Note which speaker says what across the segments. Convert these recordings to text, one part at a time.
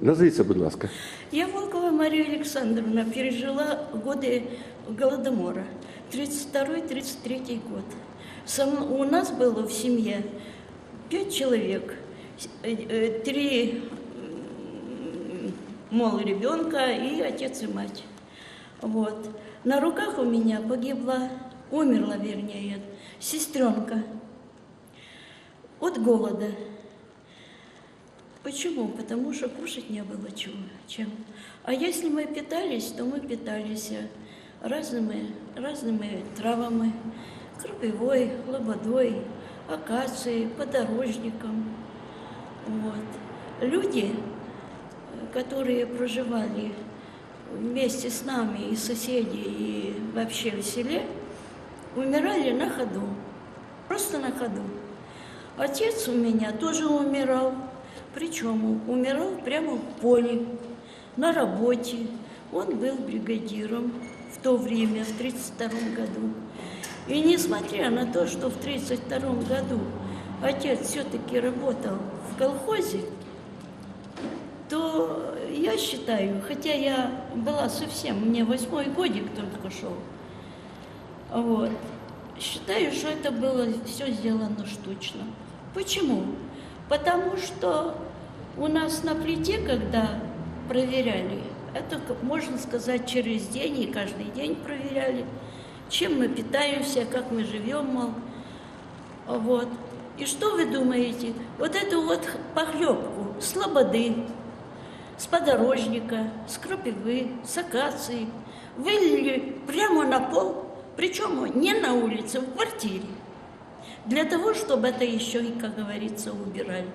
Speaker 1: Назвіться, будь ласка.
Speaker 2: Я Волкова Мария Александровна пережила годы Голодомора, 32-33 год. Сам- у нас было в семье пять человек, э, э, три мол ребенка и отец и мать. Вот. На руках у меня погибла, умерла вернее, сестренка от голода. Почему? Потому что кушать не было чего, чем. А если мы питались, то мы питались разными, разными травами, крапивой, лободой, акацией, подорожником. Вот. Люди, э, которые проживали вместе с нами и соседи, и вообще в селе, умирали на ходу, просто на ходу. Отец у меня тоже умирал, причем умирал прямо в поле, на работе. Он был бригадиром в то время, в 1932 году. И несмотря на то, что в 1932 году отец все-таки работал в колхозе, то я считаю, хотя я была совсем, мне восьмой годик только шел, вот, считаю, что это было все сделано штучно. Почему? Потому что у нас на плите, когда проверяли, это, можно сказать, через день и каждый день проверяли, чем мы питаемся, как мы живем, мол. Вот. И что вы думаете? Вот эту вот похлебку с с подорожника, с крапивы, с акации вылили прямо на пол, причем не на улице, в квартире Для того, чтобы это еще и, как говорится, убирали.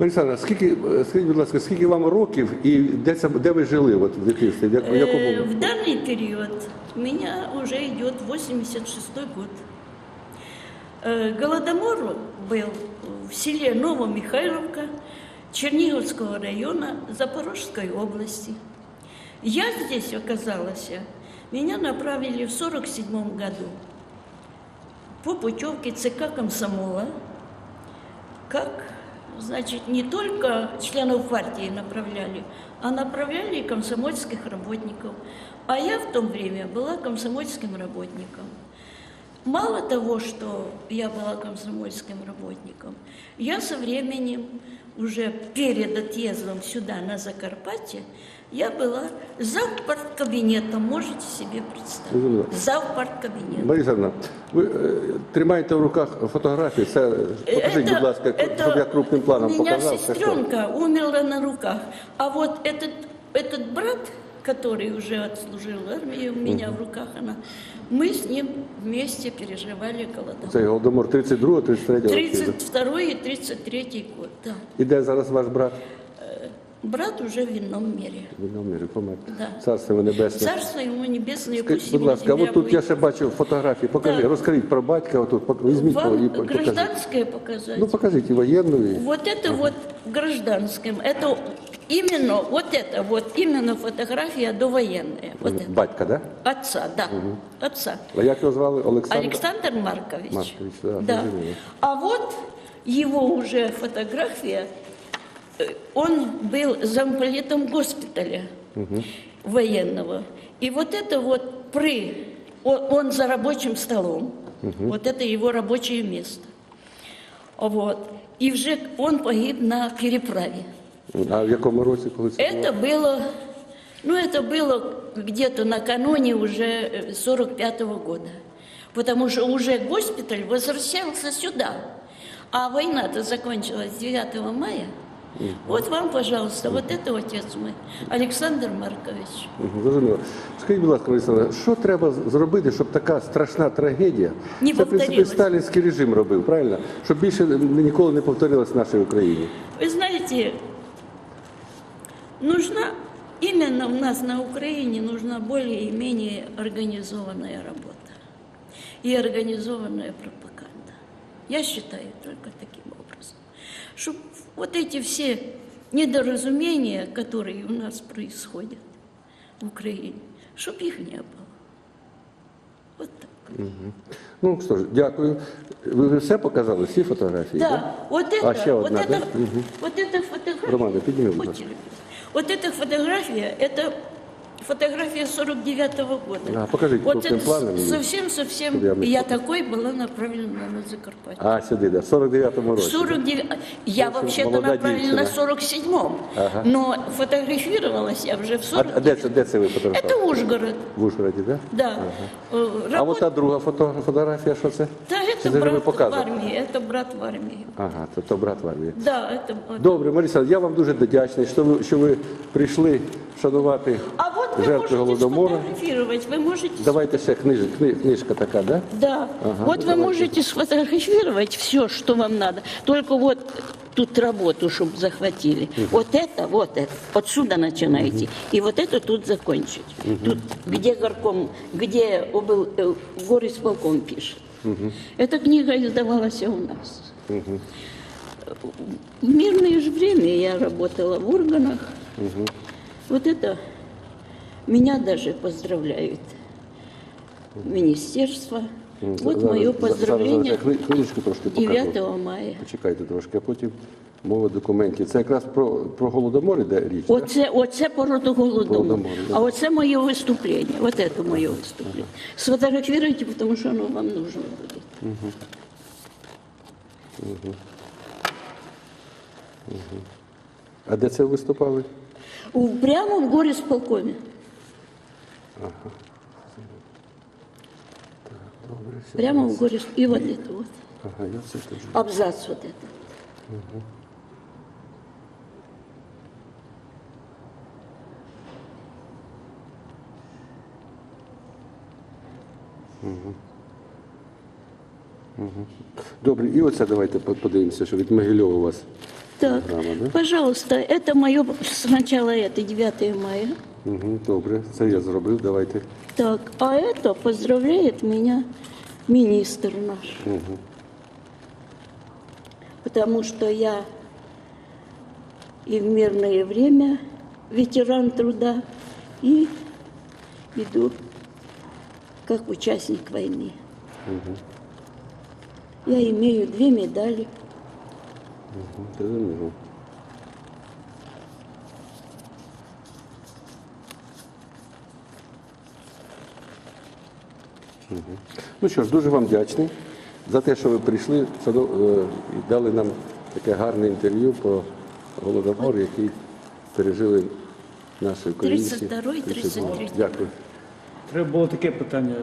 Speaker 1: Олександра, скільки, е, скажіть, будь ласка, скільки вам років і де, це, де ви жили от, в дитинстві? В як- в
Speaker 2: Э,
Speaker 1: якому?
Speaker 2: В данный период у меня уже идет 86 год. Э, Голодомор был в селе Новомихайловка Черниговского района Запорожской области. Я здесь оказалась, меня направили в 47 году по путевке ЦК комсомола, как, значит, не только членов партии направляли, а направляли и комсомольских работников. А я в то время была комсомольским работником. Мало того, что я была комсомольским работником, я со временем, уже перед отъездом сюда, на Закарпатье, я была завпарткабинетом, можете себе представить.
Speaker 1: Зрозуміло.
Speaker 2: Завпарткабинетом.
Speaker 1: Марія Олександровна, ви е, тримаєте в руках фотографії, це покажіть, будь ласка, щоб я крупним планом
Speaker 2: у меня
Speaker 1: показав. це що.
Speaker 2: сестренка умерла на руках, а вот этот, этот брат, который уже отслужил в армии, у меня в руках она, мы с ним вместе переживали голодомор.
Speaker 1: Це Голодомор 32 33 років.
Speaker 2: 32 и 33 год, да.
Speaker 1: І де зараз ваш брат?
Speaker 2: Брат уже в ином мире.
Speaker 1: В одному мірі помер.
Speaker 2: Да.
Speaker 1: Царство йому небесне.
Speaker 2: Царство ему небесное,
Speaker 1: Скажіть,
Speaker 2: пусть
Speaker 1: будь
Speaker 2: ему
Speaker 1: ласка, а
Speaker 2: земля
Speaker 1: от тут я
Speaker 2: будет.
Speaker 1: ще бачив фотографії. Покажіть,
Speaker 2: Да.
Speaker 1: розкажіть про батька, отут, пок- візьміть
Speaker 2: Вам
Speaker 1: і покажіть.
Speaker 2: гражданское показать?
Speaker 1: Ну покажіть і воєнну. І...
Speaker 2: Вот это вот гражданским, это именно, вот это вот, именно фотография довоенная. Вот это.
Speaker 1: Батька, да?
Speaker 2: Отца, да, отца.
Speaker 1: А як його звали? Олександр?
Speaker 2: Александр Маркович.
Speaker 1: Маркович, да,
Speaker 2: да. А вот его уже фотография. Э, Он был замполитом госпиталя военного. И вот это вот при... Он, за рабочим столом. Вот это его рабочее место. Вот. И вже он погиб на переправе.
Speaker 1: А в якому році, коли це було?
Speaker 2: Это было, ну это было где-то накануне уже 45 года. Потому что уже госпиталь возвращался сюда. А война-то закончилась 9 мая. Вот вам, пожалуйста, вот это отец мой, Александр Маркович.
Speaker 1: Мгм, Зрозуміло. Скажіть, будь ласка, Олександр, що треба з- зробити, щоб така страшна трагедія,
Speaker 2: Не
Speaker 1: це, в принципі,
Speaker 2: повторилась.
Speaker 1: сталінський режим робив, правильно? Щоб більше ніколи не повторилось в нашій Україні.
Speaker 2: Вы знаете, нужна, именно у нас на Украине нужна более-менее организованная работа и организованная пропаганда. Я считаю только таким образом. Чтобы вот эти все недоразумения, которые у нас происходят в Украине, чтобы их не было. Вот так.
Speaker 1: Ну що ж, дякую. Ви ви все показали, всі фотографії?
Speaker 2: Да, вот
Speaker 1: А,
Speaker 2: это,
Speaker 1: еще
Speaker 2: вот
Speaker 1: одна,
Speaker 2: это,
Speaker 1: да? Мгм.
Speaker 2: вот эта фотография.
Speaker 1: Романа, подними,
Speaker 2: Вот
Speaker 1: пожалуйста.
Speaker 2: телефон. Вот эта фотография, это фотография 49-го года.
Speaker 1: А, покажите
Speaker 2: вот
Speaker 1: крупным
Speaker 2: это
Speaker 1: планом мне,
Speaker 2: совсем-совсем,
Speaker 1: чтобы я
Speaker 2: я,
Speaker 1: мне
Speaker 2: такой была направлена на Закарпатье.
Speaker 1: А, сюди, да, в 49-му році.
Speaker 2: 49, я
Speaker 1: общем,
Speaker 2: вообще-то
Speaker 1: молодая
Speaker 2: направлена на
Speaker 1: девчина.
Speaker 2: 47-м,
Speaker 1: Ага.
Speaker 2: но фотографировалась я уже в
Speaker 1: А,
Speaker 2: 40
Speaker 1: а де це, де це ви фотографували?
Speaker 2: Это Ужгород,
Speaker 1: В Ужгороді, да?
Speaker 2: да. Э,
Speaker 1: А
Speaker 2: работ-
Speaker 1: от та друга фото, фотографія, що це?
Speaker 2: Да,
Speaker 1: Чи
Speaker 2: это
Speaker 1: це вже ви
Speaker 2: брат в
Speaker 1: показували?
Speaker 2: армии, это брат в армии.
Speaker 1: Ага, то, то брат в армії.
Speaker 2: Да, это... вот.
Speaker 1: Добре, Маріса, я вам дуже вдячний, що ви, що ви прийшли вшанувати
Speaker 2: А вот вы
Speaker 1: жертви
Speaker 2: можете
Speaker 1: Голодомора.
Speaker 2: вы можете...
Speaker 1: Давайте ще книж, кни, книжка така, да?
Speaker 2: Да,
Speaker 1: Ага,
Speaker 2: вот
Speaker 1: ну
Speaker 2: вы можете сфотографировать все, что вам надо. Только вот тут работу, чтобы захватили. Вот это, вот это, отсюда начинаете. И вот это тут закончить. Тут, где горком, где обл, э, горисполком пишет. Эта книга издавалась у нас. В мирное же время я работала в органах. Вот это Меня даже поздравляют. Министерство.
Speaker 1: Ну,
Speaker 2: От
Speaker 1: моє
Speaker 2: поздравлення
Speaker 1: Зараз, хвиличку трошки
Speaker 2: 9 мая.
Speaker 1: Почекайте трошки, а потім мова документів. Це якраз про, про голодомор іде річ.
Speaker 2: Оце, оце породу
Speaker 1: голодому.
Speaker 2: А оце моє виступлення. От це моє виступлення. Сфотографіруйте, тому що воно вам нужно буде. Угу. Угу. Угу.
Speaker 1: А де це виступали?
Speaker 2: Прямо в горі сполкомі. Горисполкоме.
Speaker 1: Добре, все.
Speaker 2: Прямо в горис... И вот это вот.
Speaker 1: Ага, я все теж.
Speaker 2: Абзац вот это.
Speaker 1: Добре, і оце давайте по- подивимося, що від Могильова у вас.
Speaker 2: Так,
Speaker 1: Программа, да?
Speaker 2: пожалуйста, это мое сначала это 9 мая.
Speaker 1: Угу, добре, це я зробив, давайте.
Speaker 2: Так, а это поздравляет меня министр наш. Потому что я и в мирное время ветеран труда, и иду как участник войны. Я имею две медали.
Speaker 1: Угу, Ну що ж, дуже вам вдячний за те, що ви прийшли е, і дали нам таке гарне інтерв'ю про голодомор, який пережили наші українці.
Speaker 2: 32-й, 33-й.
Speaker 1: Дякую.
Speaker 3: Треба було таке питання.